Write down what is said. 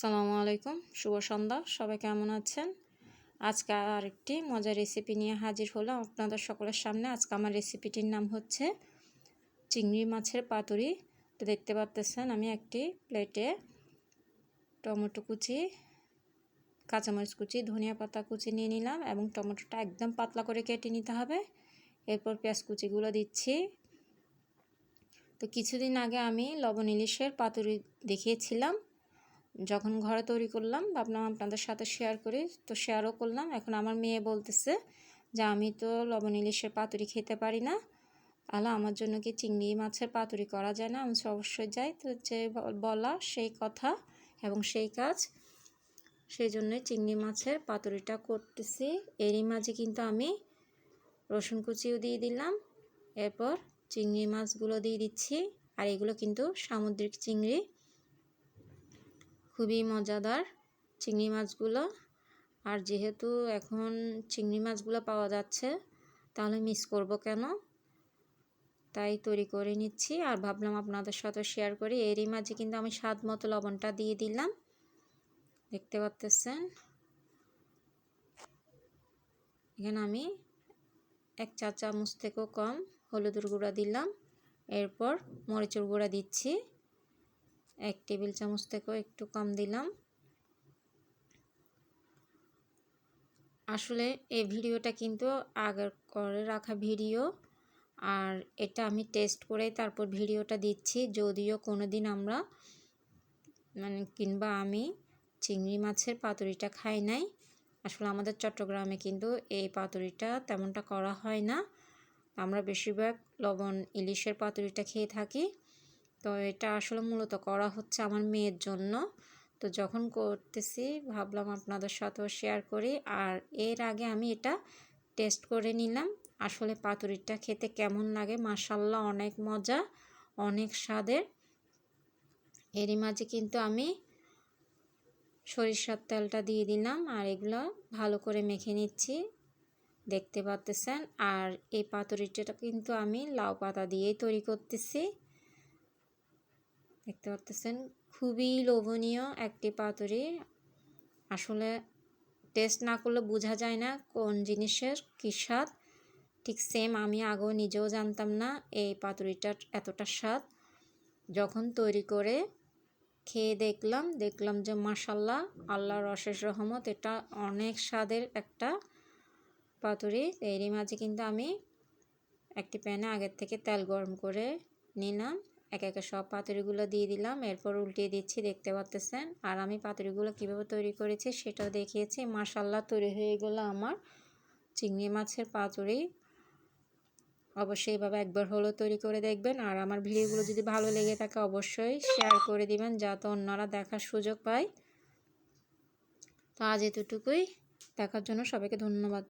সালামু আলাইকুম, শুভ সন্ধ্যা, সবাই কেমন আছেন? আজকে আরেকটি মজার রেসিপি নিয়ে হাজির হলাম আপনাদের সকলের সামনে। আজকে আমার রেসিপিটির নাম হচ্ছে চিংড়ি মাছের পাতুরি। তো দেখতে পাচ্তেছেন আমি একটি প্লেটে টমেটো কুচি, কাঁচামরিচ কুচি, ধনিয়া পাতা কুচি নিয়ে নিলাম এবং টমেটোটা একদম পাতলা করে কেটে নিতে হবে। এরপর পেঁয়াজ কুচিগুলো দিচ্ছি। তো কিছুদিন আগে আমি লবণ ইলিশের পাতুরি দেখিয়েছিলাম। যখন ঘরে তৈরি করলাম, ভাবলাম আপনাদের সাথে শেয়ার করি, তো শেয়ারও করলাম। এখন আমার মেয়ে বলতেছে যে, আমি তো লবণ ইলিশের পাতুরি খেতে পারি না। তাহলে আমার জন্য কি চিংড়ি মাছের পাতুরি করা যায় না? আমি অবশ্যই যাই তো যে বলা সেই কথা এবং সেই কাজ। সেই জন্যই চিংড়ি মাছের পাতুরিটা করতেছি। এরই মাঝে কিন্তু আমি রসুন কুচিও দিয়ে দিলাম। এরপর চিংড়ি মাছগুলো দিয়ে দিচ্ছি। আর এগুলো কিন্তু সামুদ্রিক চিংড়ি। খুবই মজাদার চিংড়ি মাছগুলো। আর যেহেতু এখন চিংড়ি মাছগুলো পাওয়া যাচ্ছে, তাহলে মিস করব কেন? তাই তৈরি করে নিচ্ছি। আর ভাবলাম আপনাদের সাথে শেয়ার করি। এরই মাঝে কিন্তু আমি স্বাদ মতো লবণটা দিয়ে দিলাম। দেখতে পাচ্তেছেন এখানে আমি এক চা চামচ থেকেও কম হলুদের গুঁড়া দিলাম। এরপর মরিচের গুঁড়া দিচ্ছি। এক টেবিল চামচ থেকেও একটু কম দিলাম। আসলে এই ভিডিওটা কিন্তু আগের করে রাখা ভিডিও আর এটা আমি টেস্ট করে তারপর ভিডিওটা দিচ্ছি। যদিও কোনো দিন আমরা মানে কিংবা আমি চিংড়ি মাছের পাতুরিটা খাই নাই। আসলে আমাদের চট্টগ্রামে কিন্তু এই পাতুরিটা তেমনটা করা হয় না। আমরা বেশিরভাগ লবণ, ইলিশের পাতুরিটা খেয়ে থাকি। তো এটা আসলে মূলত করা হচ্ছে আমার মেয়ের জন্য। তো যখন করতেছি, ভাবলাম আপনাদের সাথেও শেয়ার করি। আর এর আগে আমি এটা টেস্ট করে নিলাম। আসলে পাতুরিটা খেতে কেমন লাগে? মাসাল্লাহ অনেক মজা, অনেক স্বাদের। এরই মাঝে কিন্তু আমি সরিষার তেলটা দিয়ে দিলাম আর এগুলো ভালো করে মেখে নিচ্ছি। দেখতে পাচ্তেছেন? আর এই পাতুরিটা কিন্তু আমি লাউ পাতা দিয়েই তৈরি করতেছি। দেখতে পাচ্তেছেন খুবই লোভনীয় একটি পাতুরি। আসলে টেস্ট না করলে বোঝা যায় না কোন জিনিসের কী স্বাদ। ঠিক সেম আমি আগেও নিজেও জানতাম না এই পাতুরিটার এতটা স্বাদ। যখন তৈরি করে খেয়ে দেখলাম দেখলাম যে মাসাল্লাহ আল্লাহর অশেষ রহমত, এটা অনেক স্বাদের একটা পাতুরি। এরই মাঝে কিন্তু আমি একটি প্যানে আগের থেকে তেল গরম করে নিলাম। এক একে সব পাতুরিগুলো দিয়ে দিলাম, এরপর উল্টিয়ে দিচ্ছি, দেখতে পাচ্তেছেন আর আমি পাতুরিগুলো কীভাবে তৈরি করেছি সেটাও দেখিয়েছি। মাসাল্লাহ তৈরি হয়ে গেলো আমার চিংড়ি মাছের পাতুরি। অবশ্যই এইভাবে একবার হলেও তৈরি করে দেখবেন। আর আমার ভিডিওগুলো যদি ভালো লেগে থাকে, অবশ্যই শেয়ার করে দিবেন, যাতে অন্যরা দেখার সুযোগ পায়। তো আজ এতটুকুই। দেখার জন্য সবাইকে ধন্যবাদ।